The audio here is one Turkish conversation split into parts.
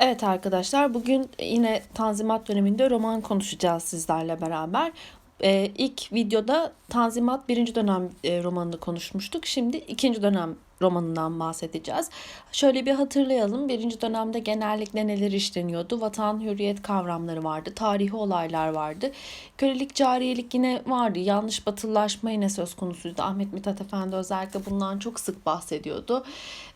Evet arkadaşlar bugün yine Tanzimat döneminde roman konuşacağız sizlerle beraber. Ee, ilk videoda Tanzimat birinci dönem e, romanını konuşmuştuk. Şimdi ikinci dönem romanından bahsedeceğiz. Şöyle bir hatırlayalım. Birinci dönemde genellikle neler işleniyordu? Vatan, hürriyet kavramları vardı. Tarihi olaylar vardı. Kölelik, cariyelik yine vardı. Yanlış batılılaşma yine söz konusuydu. Ahmet Mithat Efendi özellikle bundan çok sık bahsediyordu.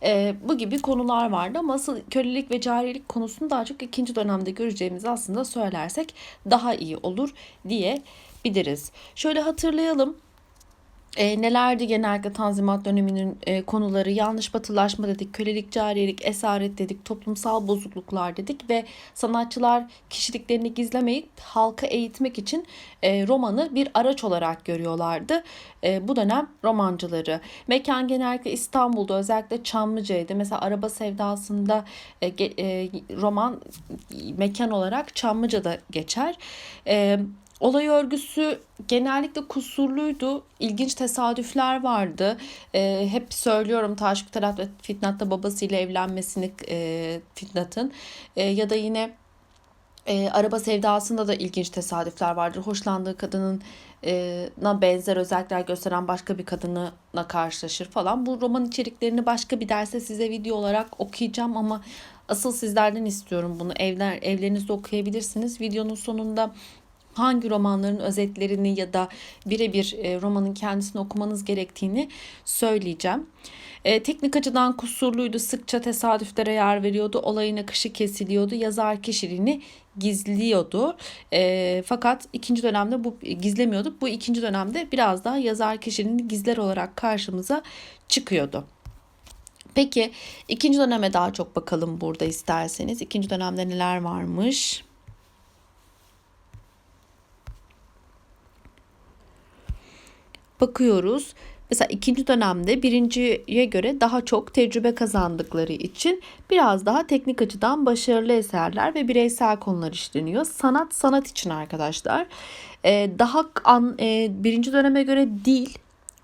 Ee, bu gibi konular vardı ama asıl kölelik ve cariyelik konusunu daha çok ikinci dönemde göreceğimizi aslında söylersek daha iyi olur diye biliriz. Şöyle hatırlayalım. E, nelerdi genellikle Tanzimat döneminin e, konuları? Yanlış batılaşma dedik, kölelik, cariyelik, esaret dedik, toplumsal bozukluklar dedik ve sanatçılar kişiliklerini gizlemeyip halka eğitmek için e, romanı bir araç olarak görüyorlardı. E, bu dönem romancıları. Mekan genellikle İstanbul'da özellikle Çamlıca'ydı. Mesela Araba Sevdası'nda e, e, roman mekan olarak Çamlıca'da geçer. E, Olay örgüsü genellikle kusurluydu. İlginç tesadüfler vardı. E, hep söylüyorum Taşkı Talat ve Fitnat'ta babasıyla evlenmesini e, Fitnat'ın e, ya da yine e, araba sevdasında da ilginç tesadüfler vardır. Hoşlandığı kadının e, na benzer özellikler gösteren başka bir kadınla karşılaşır falan. Bu roman içeriklerini başka bir derste size video olarak okuyacağım ama asıl sizlerden istiyorum bunu. Evler evlerinizde okuyabilirsiniz. Videonun sonunda hangi romanların özetlerini ya da birebir e, romanın kendisini okumanız gerektiğini söyleyeceğim. E, teknik açıdan kusurluydu, sıkça tesadüflere yer veriyordu, olayın akışı kesiliyordu, yazar kişiliğini gizliyordu. E, fakat ikinci dönemde bu gizlemiyordu. Bu ikinci dönemde biraz daha yazar kişiliğini gizler olarak karşımıza çıkıyordu. Peki ikinci döneme daha çok bakalım burada isterseniz. İkinci dönemde neler varmış? Bakıyoruz. Mesela ikinci dönemde birinciye göre daha çok tecrübe kazandıkları için biraz daha teknik açıdan başarılı eserler ve bireysel konular işleniyor. Sanat sanat için arkadaşlar. Ee, daha an, e, birinci döneme göre dil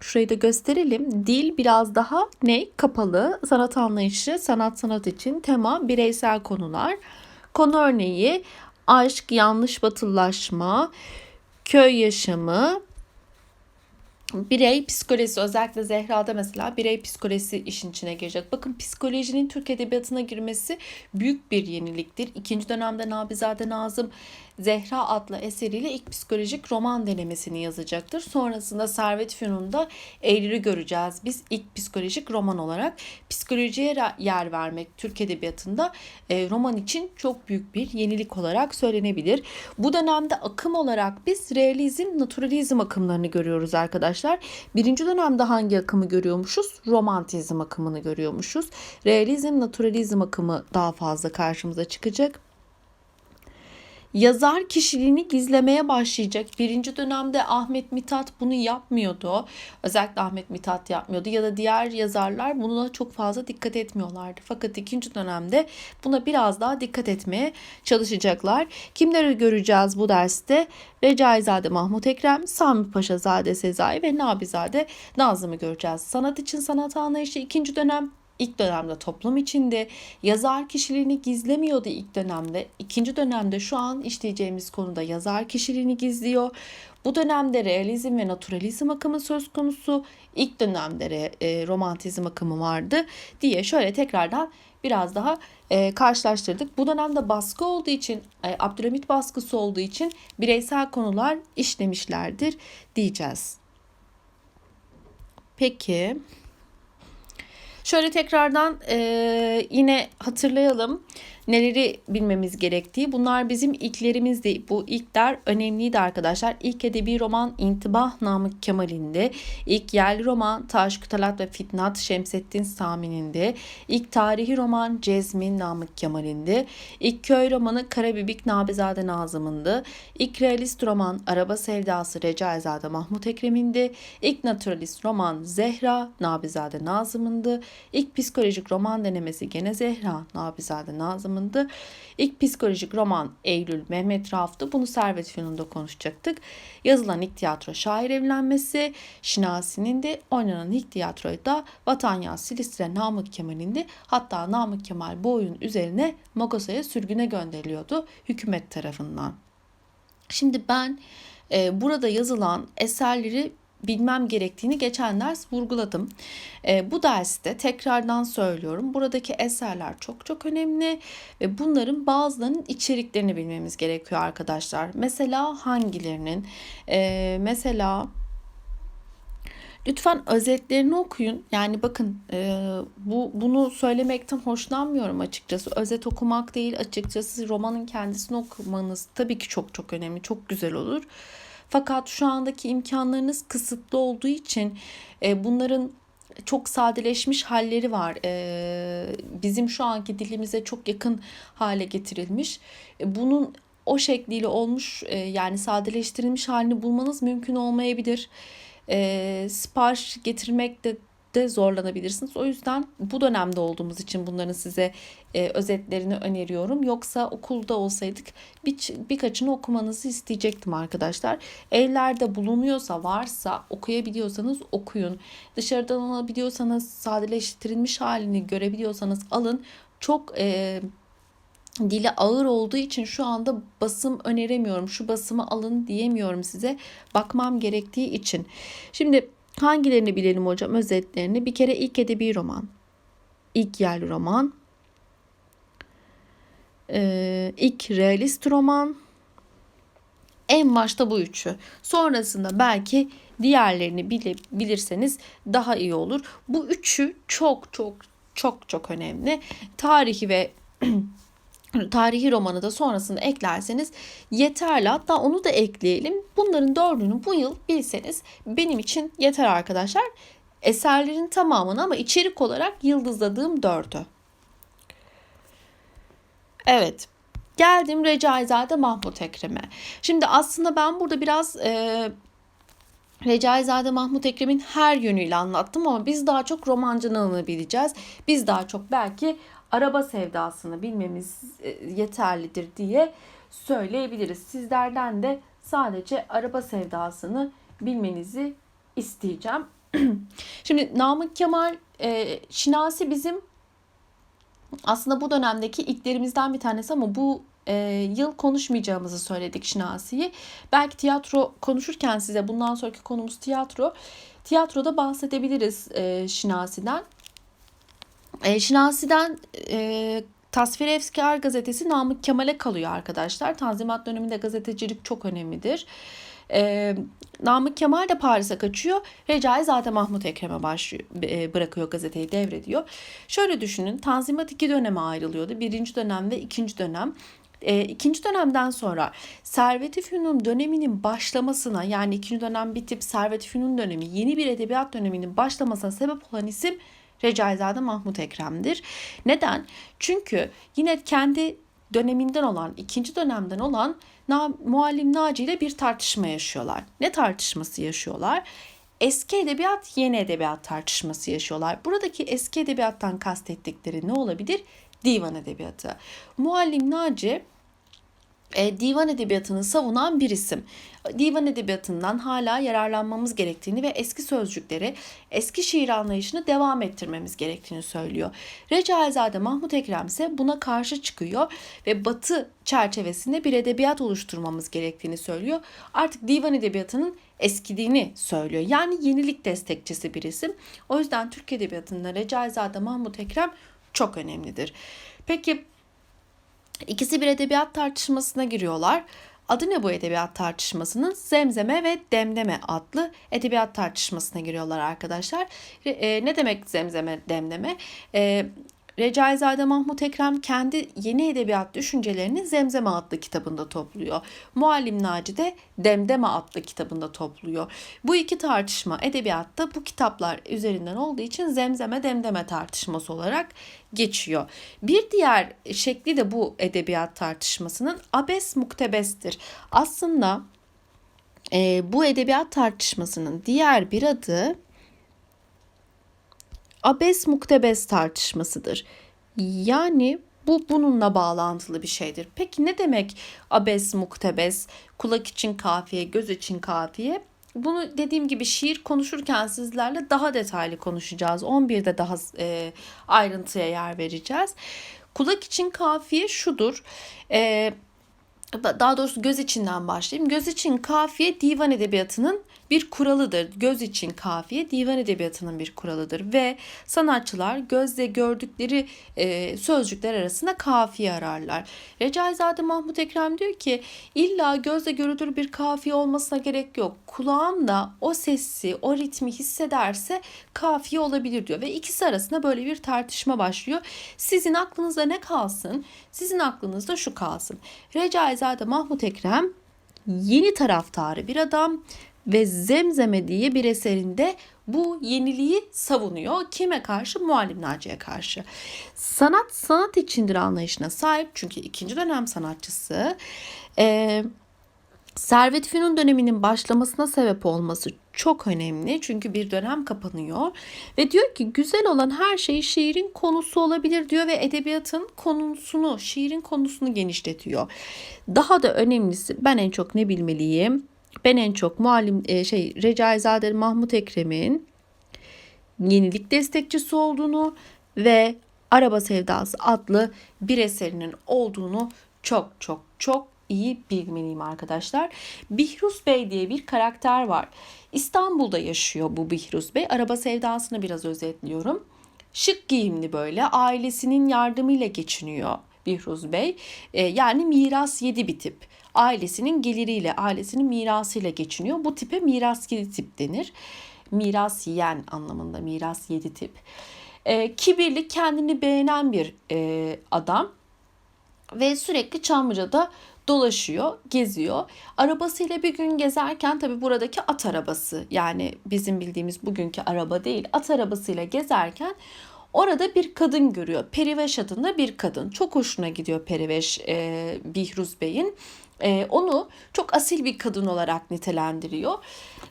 Şurayı da gösterelim. Dil biraz daha ne? Kapalı. Sanat anlayışı, sanat sanat için tema, bireysel konular. Konu örneği aşk, yanlış batılılaşma, köy yaşamı, birey psikolojisi özellikle Zehra'da mesela birey psikolojisi işin içine girecek. Bakın psikolojinin Türk Edebiyatı'na girmesi büyük bir yeniliktir. İkinci dönemde Nabizade Nazım Zehra adlı eseriyle ilk psikolojik roman denemesini yazacaktır. Sonrasında Servet Fünun'da Eylül'ü göreceğiz. Biz ilk psikolojik roman olarak psikolojiye yer vermek Türk Edebiyatı'nda e, roman için çok büyük bir yenilik olarak söylenebilir. Bu dönemde akım olarak biz realizm, naturalizm akımlarını görüyoruz arkadaşlar. Birinci dönemde hangi akımı görüyormuşuz? Romantizm akımını görüyormuşuz. Realizm, naturalizm akımı daha fazla karşımıza çıkacak yazar kişiliğini gizlemeye başlayacak. Birinci dönemde Ahmet Mithat bunu yapmıyordu. Özellikle Ahmet Mithat yapmıyordu ya da diğer yazarlar buna çok fazla dikkat etmiyorlardı. Fakat ikinci dönemde buna biraz daha dikkat etmeye çalışacaklar. Kimleri göreceğiz bu derste? Recaizade Mahmut Ekrem, Sami Paşazade Sezai ve Nabizade Nazım'ı göreceğiz. Sanat için sanat anlayışı ikinci dönem İlk dönemde toplum içinde yazar kişiliğini gizlemiyordu ilk dönemde. İkinci dönemde şu an işleyeceğimiz konuda yazar kişiliğini gizliyor. Bu dönemde realizm ve naturalizm akımı söz konusu. İlk dönemde e, romantizm akımı vardı diye şöyle tekrardan biraz daha e, karşılaştırdık. Bu dönemde baskı olduğu için, e, Abdülhamit baskısı olduğu için bireysel konular işlemişlerdir diyeceğiz. Peki. Şöyle tekrardan e, yine hatırlayalım neleri bilmemiz gerektiği. Bunlar bizim ilklerimizdi. Bu ilkler önemliydi arkadaşlar. İlk edebi roman İntibah Namık Kemal'inde. İlk yerli roman Taşkı Talat ve Fitnat Şemsettin Sami'ninde. İlk tarihi roman Cezmin Namık Kemal'inde. İlk köy romanı Karabibik Nabizade Nazım'ındı. İlk realist roman Araba Sevdası Recaizade Mahmut Ekrem'indi. İlk naturalist roman Zehra Nabizade Nazım'ındı. İlk psikolojik roman denemesi gene Zehra Nabizade Nazım'ındı. İlk psikolojik roman Eylül Mehmet Rauf'tu. Bunu Servet Fünun'da konuşacaktık. Yazılan ilk tiyatro Şair Evlenmesi, Şinasi'nin de oynanan ilk tiyatroyu da Vatan Yaz Silistre Namık Kemal'in de hatta Namık Kemal bu oyun üzerine Mogosa'ya sürgüne gönderiliyordu hükümet tarafından. Şimdi ben e, burada yazılan eserleri bilmem gerektiğini geçen ders vurguladım. E, bu derste tekrardan söylüyorum. Buradaki eserler çok çok önemli ve bunların bazılarının içeriklerini bilmemiz gerekiyor arkadaşlar. Mesela hangilerinin? E, mesela Lütfen özetlerini okuyun. Yani bakın e, bu bunu söylemekten hoşlanmıyorum açıkçası. Özet okumak değil açıkçası romanın kendisini okumanız tabii ki çok çok önemli. Çok güzel olur. Fakat şu andaki imkanlarınız kısıtlı olduğu için e, bunların çok sadeleşmiş halleri var. E, bizim şu anki dilimize çok yakın hale getirilmiş. E, bunun o şekliyle olmuş e, yani sadeleştirilmiş halini bulmanız mümkün olmayabilir e, sipariş getirmekte de zorlanabilirsiniz. O yüzden bu dönemde olduğumuz için bunların size e, özetlerini öneriyorum. Yoksa okulda olsaydık bir, birkaçını okumanızı isteyecektim arkadaşlar. Evlerde bulunuyorsa varsa okuyabiliyorsanız okuyun. Dışarıdan alabiliyorsanız sadeleştirilmiş halini görebiliyorsanız alın. Çok e, dili ağır olduğu için şu anda basım öneremiyorum. Şu basımı alın diyemiyorum size. Bakmam gerektiği için. Şimdi hangilerini bilelim hocam özetlerini? Bir kere ilk edebi roman. ilk yerli roman. Ee, ilk realist roman. En başta bu üçü. Sonrasında belki diğerlerini bile, bilirseniz daha iyi olur. Bu üçü çok çok çok çok önemli. Tarihi ve tarihi romanı da sonrasında eklerseniz yeterli. Hatta onu da ekleyelim. Bunların dördünü bu yıl bilseniz benim için yeter arkadaşlar. Eserlerin tamamını ama içerik olarak yıldızladığım dördü. Evet. Geldim Recaizade Mahmut Ekrem'e. Şimdi aslında ben burada biraz e, Recaizade Mahmut Ekrem'in her yönüyle anlattım ama biz daha çok romancılığını bileceğiz. Biz daha çok belki araba sevdasını bilmemiz e, yeterlidir diye söyleyebiliriz. Sizlerden de sadece araba sevdasını bilmenizi isteyeceğim. Şimdi Namık Kemal e, Şinasi bizim aslında bu dönemdeki ilklerimizden bir tanesi ama bu e, yıl konuşmayacağımızı söyledik Şinasi'yi. Belki tiyatro konuşurken size bundan sonraki konumuz tiyatro. Tiyatroda bahsedebiliriz e, Şinasi'den. E, Şinasi'den e, Tasvir Efskar gazetesi Namık Kemal'e kalıyor arkadaşlar. Tanzimat döneminde gazetecilik çok önemlidir. E, Namık Kemal de Paris'e kaçıyor. Recai zaten Mahmut Ekrem'e başlıyor, e, bırakıyor gazeteyi devrediyor. Şöyle düşünün Tanzimat iki döneme ayrılıyordu. Birinci dönem ve ikinci dönem. E, ikinci dönemden sonra Servet-i Fünun döneminin başlamasına yani ikinci dönem bitip Servet-i Fünun dönemi yeni bir edebiyat döneminin başlamasına sebep olan isim Recaizade Mahmut Ekrem'dir. Neden? Çünkü yine kendi döneminden olan, ikinci dönemden olan Na, Muallim Naci ile bir tartışma yaşıyorlar. Ne tartışması yaşıyorlar? Eski edebiyat, yeni edebiyat tartışması yaşıyorlar. Buradaki eski edebiyattan kastettikleri ne olabilir? Divan edebiyatı. Muallim Naci e, divan edebiyatını savunan bir isim. Divan edebiyatından hala yararlanmamız gerektiğini ve eski sözcükleri, eski şiir anlayışını devam ettirmemiz gerektiğini söylüyor. Recaizade Mahmut Ekrem ise buna karşı çıkıyor ve batı çerçevesinde bir edebiyat oluşturmamız gerektiğini söylüyor. Artık divan edebiyatının eskidiğini söylüyor. Yani yenilik destekçisi bir isim. O yüzden Türk Edebiyatı'nda Recaizade Mahmut Ekrem çok önemlidir. Peki İkisi bir edebiyat tartışmasına giriyorlar. Adı ne bu edebiyat tartışmasının? Zemzeme ve Demdeme adlı edebiyat tartışmasına giriyorlar arkadaşlar. E, ne demek zemzeme, demdeme? E, Recaizade Mahmut Ekrem kendi yeni edebiyat düşüncelerini Zemzeme adlı kitabında topluyor. Muallim Naci de Demdeme adlı kitabında topluyor. Bu iki tartışma edebiyatta bu kitaplar üzerinden olduğu için Zemzeme Demdeme tartışması olarak geçiyor. Bir diğer şekli de bu edebiyat tartışmasının abes muktebestir. Aslında e, bu edebiyat tartışmasının diğer bir adı abes muktebes tartışmasıdır. Yani bu bununla bağlantılı bir şeydir. Peki ne demek abes muktebes? Kulak için kafiye, göz için kafiye. Bunu dediğim gibi şiir konuşurken sizlerle daha detaylı konuşacağız. 11'de daha e, ayrıntıya yer vereceğiz. Kulak için kafiye şudur. E, daha doğrusu göz içinden başlayayım. Göz için kafiye divan edebiyatının bir kuralıdır. Göz için kafiye divan edebiyatının bir kuralıdır ve sanatçılar gözle gördükleri e, sözcükler arasında kafiye ararlar. Recaizade Mahmut Ekrem diyor ki illa gözle görülür bir kafiye olmasına gerek yok. Kulağım da o sesi, o ritmi hissederse kafiye olabilir diyor ve ikisi arasında böyle bir tartışma başlıyor. Sizin aklınızda ne kalsın? Sizin aklınızda şu kalsın. Recaizade Mahmut Ekrem yeni taraftarı bir adam ve Zemzeme diye bir eserinde bu yeniliği savunuyor. Kime karşı? Muallim Naci'ye karşı. Sanat sanat içindir anlayışına sahip çünkü ikinci dönem sanatçısı. Ee, Servet Fünun döneminin başlamasına sebep olması çok önemli. Çünkü bir dönem kapanıyor ve diyor ki güzel olan her şey şiirin konusu olabilir diyor ve edebiyatın konusunu, şiirin konusunu genişletiyor. Daha da önemlisi ben en çok ne bilmeliyim? Ben en çok muallim e, şey Recaizade Mahmut Ekrem'in yenilik destekçisi olduğunu ve Araba Sevdası adlı bir eserinin olduğunu çok çok çok iyi bilmeliyim arkadaşlar. Bihruz Bey diye bir karakter var. İstanbul'da yaşıyor bu Bihruz Bey. Araba sevdasını biraz özetliyorum. Şık giyimli böyle ailesinin yardımıyla geçiniyor Bihruz Bey. E, yani miras yedi bir tip. Ailesinin geliriyle, ailesinin mirasıyla geçiniyor. Bu tipe miras yedi tip denir. Miras yiyen anlamında miras yedi tip. E, kibirli, kendini beğenen bir e, adam ve sürekli Çamlıca'da dolaşıyor, geziyor. Arabasıyla bir gün gezerken tabi buradaki at arabası yani bizim bildiğimiz bugünkü araba değil at arabasıyla gezerken orada bir kadın görüyor. Periveş adında bir kadın. Çok hoşuna gidiyor Periveş e, Bihruz Bey'in. E, onu çok asil bir kadın olarak nitelendiriyor.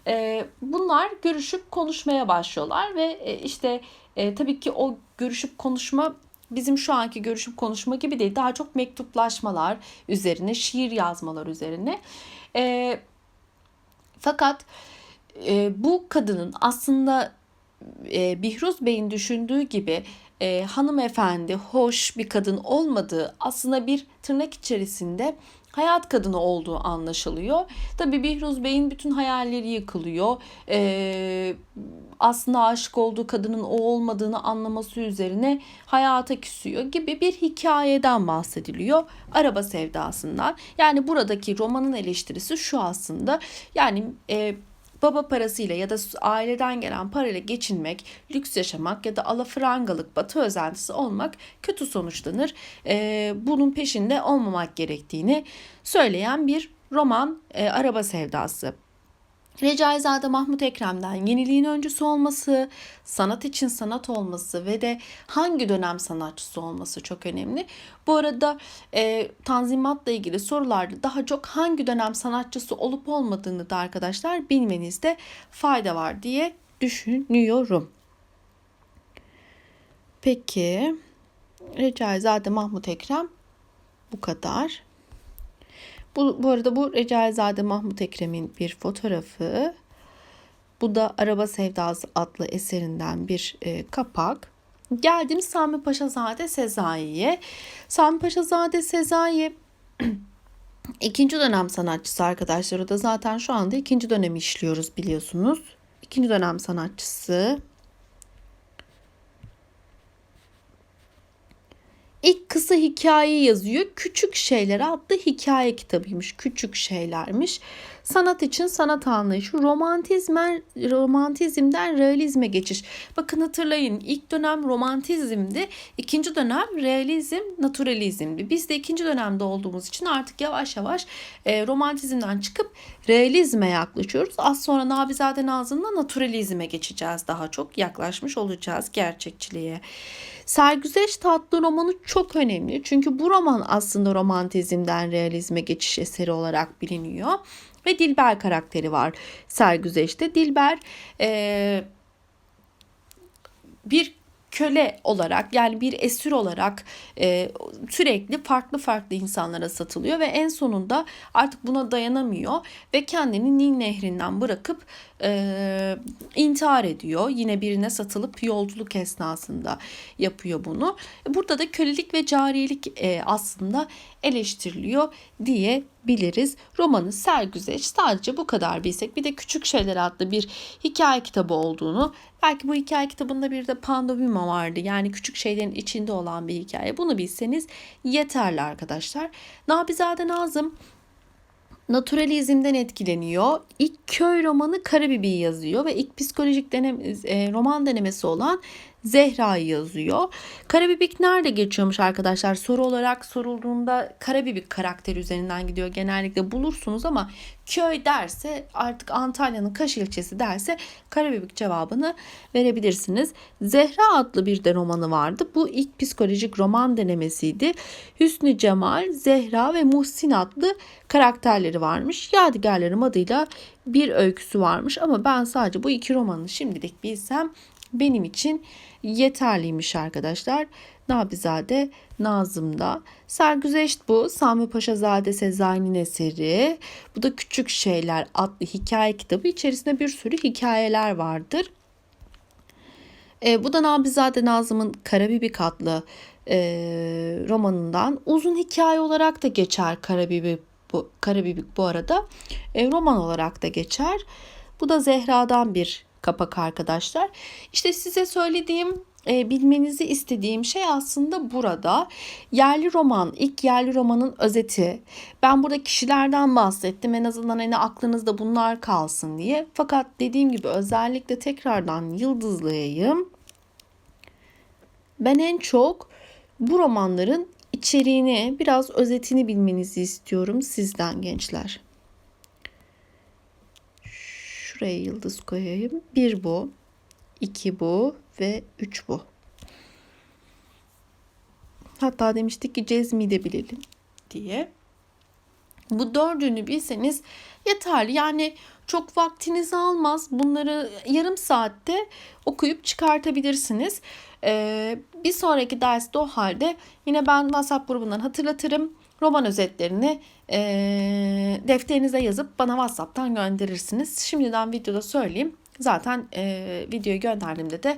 E, bunlar görüşüp konuşmaya başlıyorlar ve e, işte e, tabii ki o görüşüp konuşma bizim şu anki görüşüp konuşma gibi değil. Daha çok mektuplaşmalar üzerine, şiir yazmalar üzerine. E, fakat e, bu kadının aslında e, Bihruz Bey'in düşündüğü gibi e, hanımefendi, hoş bir kadın olmadığı aslında bir tırnak içerisinde hayat kadını olduğu anlaşılıyor. Tabii Bihruz Bey'in bütün hayalleri yıkılıyor. Ee, aslında aşık olduğu kadının o olmadığını anlaması üzerine hayata küsüyor gibi bir hikayeden bahsediliyor. Araba sevdasından. Yani buradaki romanın eleştirisi şu aslında. Yani e, baba parasıyla ya da aileden gelen parayla geçinmek, lüks yaşamak ya da alafrangalık, batı özentisi olmak kötü sonuçlanır. Ee, bunun peşinde olmamak gerektiğini söyleyen bir roman e, Araba Sevdası. Recaizade Mahmut Ekrem'den yeniliğin öncüsü olması, sanat için sanat olması ve de hangi dönem sanatçısı olması çok önemli. Bu arada e, Tanzimat'la ilgili sorularda daha çok hangi dönem sanatçısı olup olmadığını da arkadaşlar bilmenizde fayda var diye düşünüyorum. Peki Recaizade Mahmut Ekrem bu kadar. Bu, bu arada bu Recaizade Mahmut Ekrem'in bir fotoğrafı. Bu da Araba Sevdası adlı eserinden bir e, kapak. Geldim Sami Paşazade Sezai'ye. Sami Paşazade Sezai ikinci dönem sanatçısı arkadaşlar. O da zaten şu anda ikinci dönemi işliyoruz biliyorsunuz. İkinci dönem sanatçısı. İlk kısa hikaye yazıyor. Küçük Şeyler adlı hikaye kitabıymış. Küçük şeylermiş. Sanat için sanat anlayışı romantizmen, romantizmden realizme geçiş. Bakın hatırlayın ilk dönem romantizmdi. ikinci dönem realizm, naturalizmdi. Biz de ikinci dönemde olduğumuz için artık yavaş yavaş e, romantizmden çıkıp realizme yaklaşıyoruz. Az sonra Navizade Nazım'la naturalizme geçeceğiz daha çok. Yaklaşmış olacağız gerçekçiliğe. Sergüzeş tatlı romanı çok önemli. Çünkü bu roman aslında romantizmden realizme geçiş eseri olarak biliniyor. Ve Dilber karakteri var Sergüzeş'te. Dilber e, bir köle olarak yani bir esir olarak e, sürekli farklı farklı insanlara satılıyor ve en sonunda artık buna dayanamıyor ve kendini Nil Nehri'nden bırakıp e, intihar ediyor. Yine birine satılıp yolculuk esnasında yapıyor bunu. Burada da kölelik ve cariyelik e, aslında eleştiriliyor diyebiliriz. Romanı sergüzeş sadece bu kadar bilsek bir de Küçük Şeyler adlı bir hikaye kitabı olduğunu belki bu hikaye kitabında bir de Pandovima vardı yani küçük şeylerin içinde olan bir hikaye bunu bilseniz yeterli arkadaşlar. Nabizade Nazım naturalizmden etkileniyor. İlk köy romanı Karabibi yazıyor ve ilk psikolojik denem, e, roman denemesi olan Zehra'yı yazıyor. Karabibik nerede geçiyormuş arkadaşlar? Soru olarak sorulduğunda Karabibik karakteri üzerinden gidiyor. Genellikle bulursunuz ama köy derse artık Antalya'nın Kaş ilçesi derse Karabibik cevabını verebilirsiniz. Zehra adlı bir de romanı vardı. Bu ilk psikolojik roman denemesiydi. Hüsnü Cemal, Zehra ve Muhsin adlı karakterleri varmış. Yadigarlarım adıyla bir öyküsü varmış ama ben sadece bu iki romanı şimdilik bilsem benim için yeterliymiş arkadaşlar. Nabizade Nazım'da. Sergüzeşt bu. Sami Paşazade Sezai'nin eseri. Bu da Küçük Şeyler adlı hikaye kitabı. İçerisinde bir sürü hikayeler vardır. E, bu da Nabizade Nazım'ın Karabibik adlı e, romanından. Uzun hikaye olarak da geçer Karabibik bu, Karabibik bu arada. E, roman olarak da geçer. Bu da Zehra'dan bir kapak arkadaşlar. İşte size söylediğim e, bilmenizi istediğim şey aslında burada. Yerli roman, ilk yerli romanın özeti. Ben burada kişilerden bahsettim. En azından hani aklınızda bunlar kalsın diye. Fakat dediğim gibi özellikle tekrardan yıldızlayayım. Ben en çok bu romanların içeriğini, biraz özetini bilmenizi istiyorum sizden gençler. Şuraya yıldız koyayım. Bir bu, iki bu ve üç bu. Hatta demiştik ki cezmi de bilelim diye. Bu dördünü bilseniz yeterli. Yani çok vaktinizi almaz. Bunları yarım saatte okuyup çıkartabilirsiniz. Ee, bir sonraki derste o halde yine ben WhatsApp grubundan hatırlatırım. Roman özetlerini e, defterinize yazıp bana WhatsApp'tan gönderirsiniz. Şimdiden videoda söyleyeyim. Zaten e, videoyu gönderdiğimde de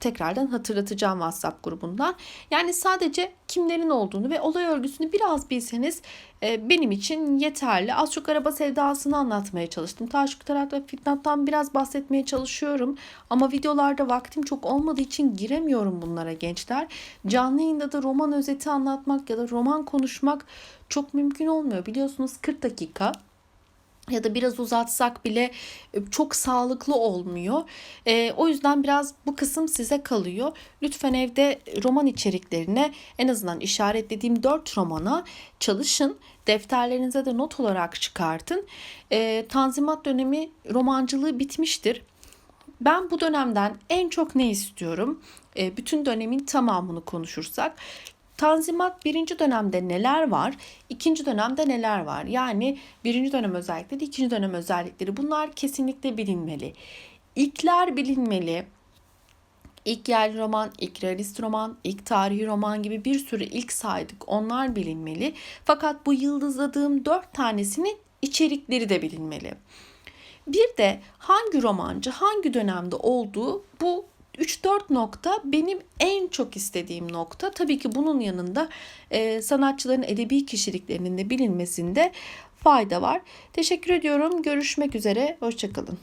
tekrardan hatırlatacağım WhatsApp grubundan. Yani sadece kimlerin olduğunu ve olay örgüsünü biraz bilseniz e, benim için yeterli. Az çok araba sevdasını anlatmaya çalıştım. Taşkı Tarak ve Fitnat'tan biraz bahsetmeye çalışıyorum. Ama videolarda vaktim çok olmadığı için giremiyorum bunlara gençler. Canlı yayında da roman özeti anlatmak ya da roman konuşmak çok mümkün olmuyor. Biliyorsunuz 40 dakika ya da biraz uzatsak bile e, çok sağlıklı olmuyor. E, o yüzden biraz bu kısım size kalıyor. Lütfen evde roman içeriklerine en azından işaretlediğim 4 romana çalışın. Defterlerinize de not olarak çıkartın. E, Tanzimat dönemi romancılığı bitmiştir. Ben bu dönemden en çok ne istiyorum? E, bütün dönemin tamamını konuşursak Tanzimat birinci dönemde neler var, ikinci dönemde neler var? Yani birinci dönem özellikleri, ikinci dönem özellikleri bunlar kesinlikle bilinmeli. İlkler bilinmeli. İlk yerli roman, ilk realist roman, ilk tarihi roman gibi bir sürü ilk saydık. Onlar bilinmeli. Fakat bu yıldızladığım dört tanesinin içerikleri de bilinmeli. Bir de hangi romancı hangi dönemde olduğu bu 3-4 nokta benim en çok istediğim nokta. Tabii ki bunun yanında e, sanatçıların edebi kişiliklerinin de bilinmesinde fayda var. Teşekkür ediyorum. Görüşmek üzere. Hoşçakalın.